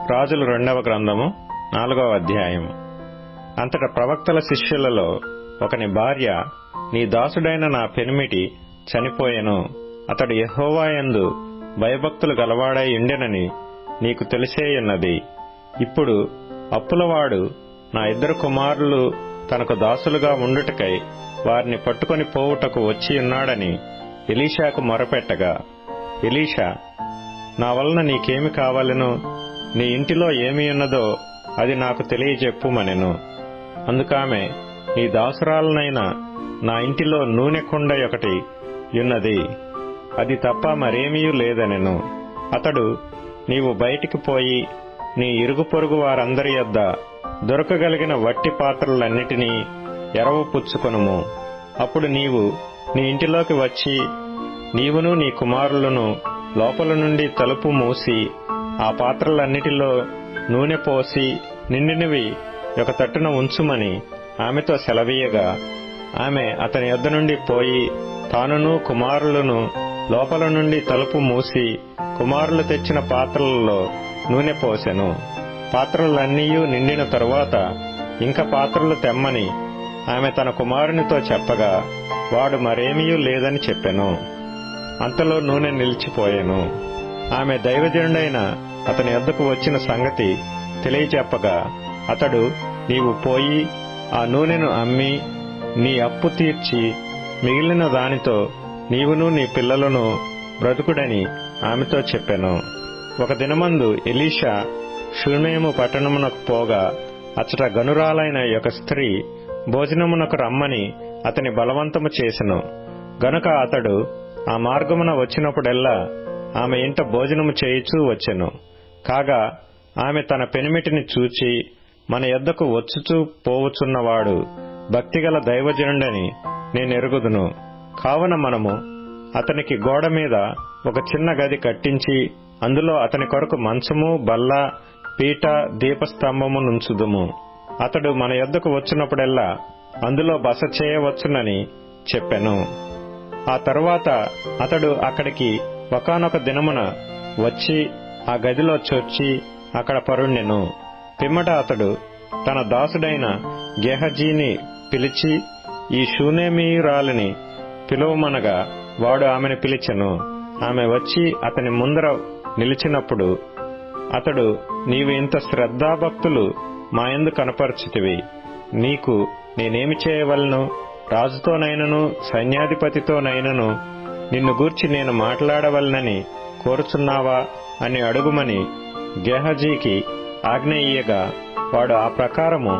రాజులు రెండవ గ్రంథము నాలుగవ అధ్యాయము. అంతట ప్రవక్తల శిష్యులలో ఒకని భార్య నీ దాసుడైన నా పెనిమిటి చనిపోయెను. అతడు యహోవాయందు భయభక్తులు గలవాడై ఉండెనని నీకు తెలిసేయున్నది ఇప్పుడు అప్పులవాడు నా ఇద్దరు కుమారులు తనకు దాసులుగా ఉండుటకై వారిని పట్టుకొని పోవుటకు వచ్చియున్నాడని ఎలీషాకు మొరపెట్టగా ఎలీషా నా వలన నీకేమి కావాలను? నీ ఇంటిలో ఏమి ఉన్నదో అది నాకు తెలియజెప్పుమనెను. అందుకామె నీ దాసురాలనైన నా ఇంటిలో నూనె కుండ ఒకటి యున్నది అది తప్ప మరేమీ లేదనెను. అతడు నీవు బయటికి పోయి నీ ఇరుగు పొరుగు వారందరి యొద్ద దొరకగలిగిన వట్టి పాత్రలన్నిటినీ ఎరవు పుచ్చుకొనుము. అప్పుడు నీవు నీ ఇంటిలోకి వచ్చి నీవును నీ కుమారులను లోపల నుండి తలుపు మూసి ఆ పాత్రలన్నిటిలో నూనె పోసి నిండినవి ఒక తట్టున ఉంచుమని ఆమెతో సెలవీయగా ఆమె అతని యొద్ద నుండి పోయి తానును కుమారులను లోపల నుండి తలుపు మూసి కుమారులు తెచ్చిన పాత్రలలో నూనె పోసెను. పాత్రలన్నీ నిండిన తరువాత ఇంక పాత్రలు తెమ్మని ఆమె తన కుమారునితో చెప్పగా వాడు మరేమీ లేదని చెప్పెను. అంతలో నూనె నిలిచిపోయెను. ఆమె దైవజనుడైన అతని వద్దకు వచ్చిన సంగతి తెలియచెప్పగా అతడు నీవు పోయి ఆ నూనెను అమ్మి నీ అప్పు తీర్చి మిగిలిన దానితో నీవును నీ పిల్లలను బ్రతుకుడని ఆమెతో చెప్పాను. ఒక దినమందు ఎలీషా షునేము పట్టణమునకు పోగా అచ్చట గనురాలైన ఒక స్త్రీ భోజనమునకు రమ్మని అతని బలవంతము చేసెను. గనుక అతడు ఆ మార్గమున వచ్చినప్పుడెల్లా ఆమె ఇంట భోజనము చేయిచూ వచ్చెను. కాగా ఆమె తన పెనిమిటిని చూచి మన యొద్దకు వచ్చుచూ పోవుచున్నవాడు భక్తిగల దైవజనుడని నేనెరుగుదును. కావున మనము అతనికి గోడ మీద ఒక చిన్న గది కట్టించి అందులో అతని కొరకు మంచము బల్ల పీట దీపస్తంభము నుంచుదుము. అతడు మన యొద్దకు వచ్చినప్పుడెల్లా అందులో బస చేయవచ్చునని చెప్పెను. ఆ తరువాత అతడు అక్కడికి ఒకనొక దినమున వచ్చి ఆ గదిలో చొచ్చి అక్కడ పరుణ్యను పిమ్మట అతడు తన దాసుడైన గేహజీని పిలిచి ఈ శూనేమీయురాలిని పిలువమనగా వాడు ఆమెను పిలిచెను. ఆమె వచ్చి అతని ముందర నిలిచినప్పుడు అతడు నీవు ఇంత శ్రద్ధాభక్తులు మాయందు కనపరచితివి. నీకు నేనేమి చేయవలను? రాజుతోనైనను సైన్యాధిపతితోనైనను నిన్ను గూర్చి నేను మాట్లాడవలనని కోరుచున్నావా అని అడుగుమని గేహజీకి ఆజ్ఞ ఇయ్యగా వాడు ఆ ప్రకారము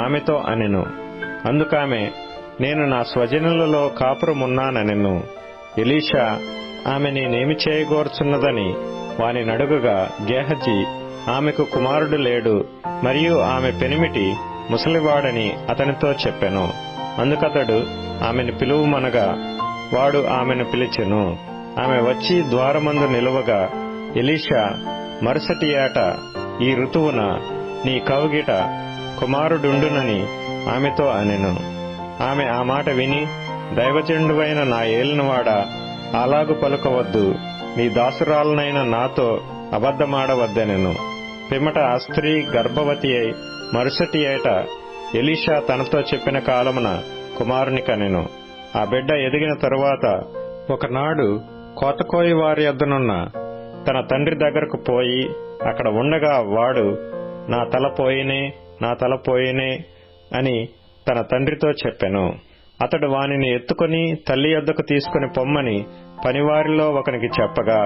ఆమెతో అనెను. అందుకామె నేను నా స్వజనులలో కాపురమున్నానెను ఎలీషా ఆమె నేనేమి చేయగోరుచున్నదని వాని నడుగుగా గేహజీ ఆమెకు కుమారుడు లేడు మరియు ఆమె పెనిమిటి ముసలివాడని అతనితో చెప్పెను. అందుకతడు ఆమెను పిలువుమనగా వాడు ఆమెను పిలిచెను. ఆమె వచ్చి ద్వారమందు నిలువగా ఎలీషా మరుసటి ఏట ఈ ఋతువున నీ కౌగిట కుమారుడుండునని ఆమెతో అనెను. ఆమె ఆ మాట విని దైవచండువైన నా ఏలినవాడ అలాగు పలుకవద్దు. నీ దాసురాలనైన నాతో అబద్ధమాడవద్దనెను. పిమ్మట ఆ స్త్రీ గర్భవతి అయి మరుసటి ఏట ఎలీషా తనతో చెప్పిన కాలమున కుమారుని కనెను ఆ బిడ్డ ఎదిగిన తరువాత ఒకనాడు కోతకోయి వారి యొద్దనున్న తన తండ్రి దగ్గరకు పోయి అక్కడ ఉండగా వాడు నా తల పోయినే నా తల పోయినే అని తన తండ్రితో చెప్పెను. అతడు వానిని ఎత్తుకొని తల్లి యొద్దకు తీసుకుని పొమ్మని పనివారిలో ఒకనికి చెప్పగా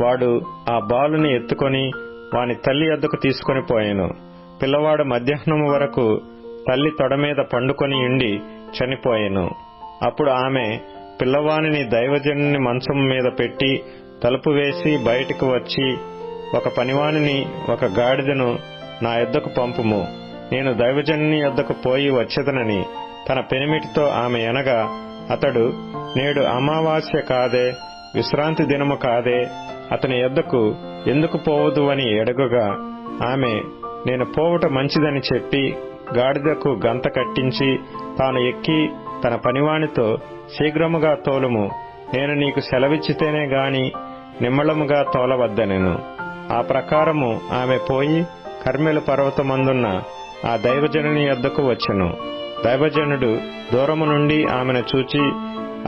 వాడు ఆ బాలుని ఎత్తుకొని వాని తల్లి యొద్దకు తీసుకుని పోయాను. పిల్లవాడు మధ్యాహ్నం వరకు తల్లి తొడమీద పండుకొని ఉండి చనిపోయాను. అప్పుడు ఆమె పిల్లవానిని దైవజనుని మంచం మీద పెట్టి తలుపు వేసి బయటకు వచ్చి ఒక పనివానిని ఒక గాడిదను నా యొద్దకు పంపుము. నేను దైవజనుని యొద్దకు పోయి వచ్చేదనని. తన పెనిమిటితో ఆమె ఎనగా అతడు నేడు అమావాస్య కాదే విశ్రాంతి దినము కాదే అతని యొద్దకు ఎందుకు పోవదు అని ఎడగగా ఆమె నేను పోవుట మంచిదని చెప్పి గాడిదకు గంత కట్టించి తాను ఎక్కి తన పనివానితో శీఘ్రముగా తోలుము. నేను నీకు సెలవిచ్చితేనే గాని నిమ్మళముగా తోలవద్దనెను. ఆ ప్రకారము ఆమె పోయి కర్మెలు పర్వతమందున్న ఆ దైవజనుని యొద్దకు వచ్చెను. దైవజనుడు దూరము నుండి ఆమెను చూచి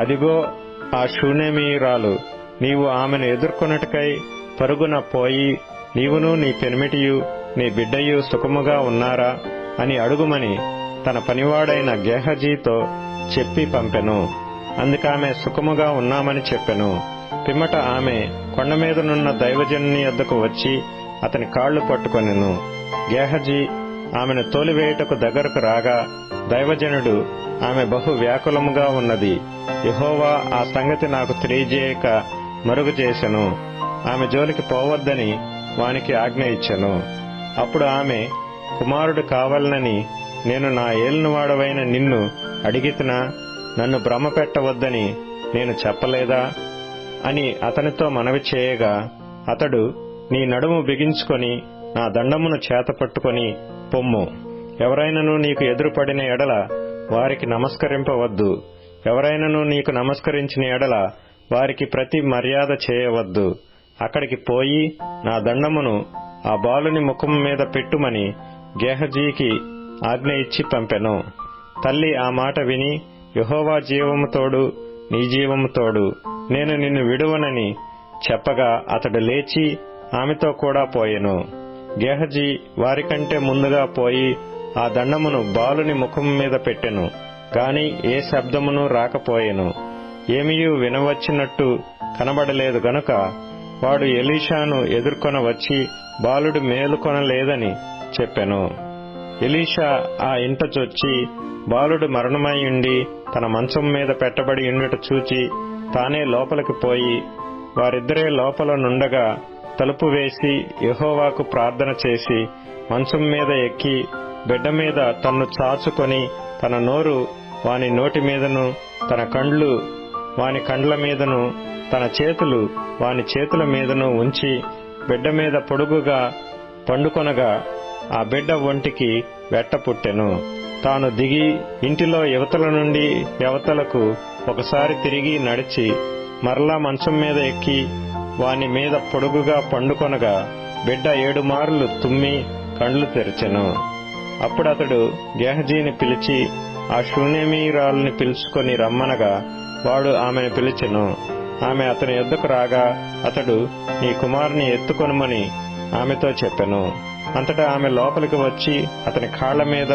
అదిగో ఆ శూన్యమీరాలు నీవు ఆమెను ఎదుర్కొన్నట్టుకై పరుగున పోయి నీవును నీ పెనిమిటియు నీ బిడ్డయు సుఖముగా ఉన్నారా? అని అడుగుమని తన పనివాడైన గేహజీతో చెప్పి పంపెను. అందుకామె సుఖముగా ఉన్నామని చెప్పెను. పిమ్మట ఆమె కొండ మీదనున్న దైవజనుని యొద్దకు వచ్చి అతని కాళ్ళు పట్టుకొనెను. గేహజీ ఆమెను తోలివేయుటకు దగ్గరకు రాగా దైవజనుడు ఆమె బహు వ్యాకులముగా ఉన్నది. యహోవా ఆ సంగతి నాకు తెలియజేయక మరుగు చేసెను ఆమె జోలికి పోవద్దని వానికి ఆజ్ఞ ఇచ్చెను. అప్పుడు ఆమె కుమారుడు కావాలనని నేను నా ఏలినవాడవైన నిన్ను అడిగితనా నన్ను భ్రమ పెట్టవద్దని నేను చెప్పలేదా? అని అతనితో మనవి చేయగా అతడు నీ నడుము బిగించుకొని నా దండమును చేతపట్టుకొని పొమ్ము ఎవరైనను నీకు ఎదురుపడిన ఎడల వారికి నమస్కరింపవద్దు. ఎవరైనను నీకు నమస్కరించిన ఎడల వారికి ప్రతి మర్యాద చేయవద్దు. అక్కడికి పోయి నా దండమును ఆ బాలుని ముఖం మీద పెట్టుమని గేహజీకి ఆజ్ఞ ఇచ్చి పంపెను. తల్లి ఆ మాట విని యహోవా జీవము తోడు నీ జీవము తోడు నేను నిన్ను విడువనని చెప్పగా అతడు లేచి ఆమెతో కూడా పోయెను. గేహజీ వారికంటే ముందుగా పోయి ఆ దండమును బాలుని ముఖం మీద పెట్టెను. గాని ఏ శబ్దమును రాకపోయెను. ఏమియూ వినవచ్చినట్టు కనబడలేదు గనుక వాడు ఎలీషాను ఎదుర్కొన వచ్చి బాలుడు మేలుకొనలేదని చెప్పెను. ఎలీషా ఆ ఇంట చొచ్చి బాలుడు మరణమై ఉండి తన మంచం మీద పెట్టబడి ఉండుట చూచి తానే లోపలికి పోయి వారిద్దరే లోపల నుండగా తలుపు వేసి యహోవాకు ప్రార్థన చేసి మంచం మీద ఎక్కి బిడ్డ మీద తన్ను చాచుకొని తన నోరు వాని నోటి మీదను తన కండ్లు వాని కండ్ల మీదను తన చేతులు వాని చేతుల మీదను ఉంచి బిడ్డ మీద పొడుగుగా పండుకొనగా ఆ బిడ్డ ఒంటికి వెట్ట పుట్టెను. తాను దిగి ఇంటిలో యువతల నుండి యువతలకు ఒకసారి తిరిగి నడిచి మరలా మంచం మీద ఎక్కి వాని మీద పొడుగుగా పండుకొనగా బిడ్డ ఏడు మార్లు తుమ్మి కండ్లు తెరిచెను. అప్పుడతడు గేహజీని పిలిచి ఆ శూన్యమీరాల్ని పిలుచుకొని రమ్మనగా వాడు ఆమెను పిలిచెను. ఆమె అతని ఎద్దుకు రాగా అతడు నీ కుమారుని ఎత్తుకొనుమని ఆమెతో చెప్పెను. అంతటా ఆమె లోపలికి వచ్చి అతని కాళ్ళ మీద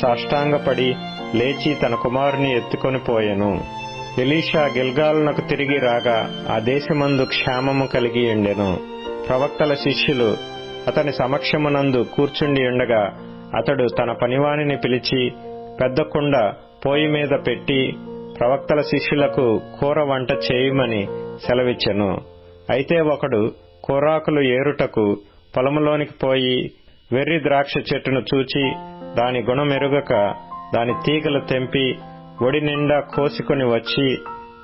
సాష్టాంగపడి లేచి తన కుమారుని ఎత్తుకొని పోయెను. ఎలీషా గిల్గాలునకు తిరిగి రాగా ఆ దేశమందు క్షేమము కలిగి ఉండెను ప్రవక్తల శిష్యులు అతని సమక్షమునందు కూర్చుండి ఉండగా అతడు తన పనివానిని పిలిచి పెద్ద కుండ పోయి మీద పెట్టి ప్రవక్తల శిష్యులకు కూర వంట చేయమని సెలవిచ్చెను. అయితే ఒకడు కూరాకులు ఏరుటకు పొలంలోనికి పోయి వెర్రి ద్రాక్ష చెట్టును చూచి దాని గుణమెరుగక దాని తీగలు తెంపి ఒడి నిండా కోసుకొని వచ్చి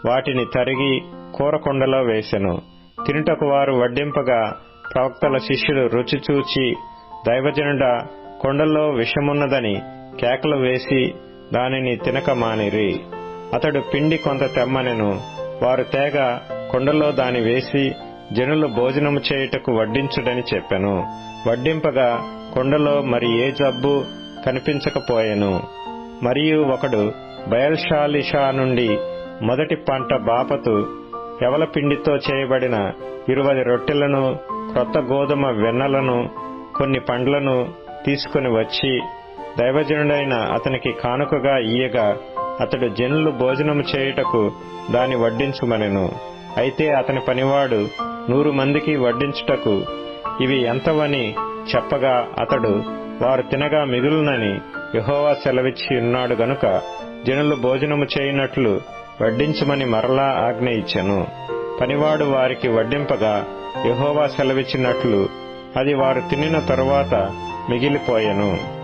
వాటిని తరిగి కూరకొండలో వేసెను. తినుటకు వారు వడ్డింపగా ప్రవక్తల శిష్యులు రుచి చూచి దైవజనుడ కొండల్లో విషమున్నదని కేకలు వేసి దానిని తినక మానిరి. అతడు పిండి కొంత తెమ్మనెను. వారు తేగ కొండలో దాని వేసి జనులు భోజనము చేయుటకు వడ్డించుడని చెప్పెను. వడ్డింపగా కొండలో మరి ఏ జబ్బు కనిపించకపోయెను. మరియు ఒకడు బయల్షాలిషా నుండి మొదటి పంట బాపతు ఎవల పిండితో చేయబడిన ఇరువది రొట్టెలను క్రొత్త గోధుమ వెన్నలను కొన్ని పండ్లను తీసుకుని వచ్చి దైవజనుడైన అతనికి కానుకగా ఇయ్యగా అతడు జనులు భోజనము చేయుటకు దాని వడ్డించుమనెను. అయితే అతని పనివాడు నూరు మందికి వడ్డించుటకు ఇవి ఎంతవని చెప్పగా అతడు వారు తినగా మిగులునని యహోవా సెలవిచ్చి ఉన్నాడు గనుక జనులు భోజనము చేయనట్లు వడ్డించమని మరలా ఆజ్ఞ ఇచ్చెను. పనివాడు వారికి వడ్డింపగా యహోవా సెలవిచ్చినట్లు అది వారు తినిన తరువాత మిగిలిపోయెను.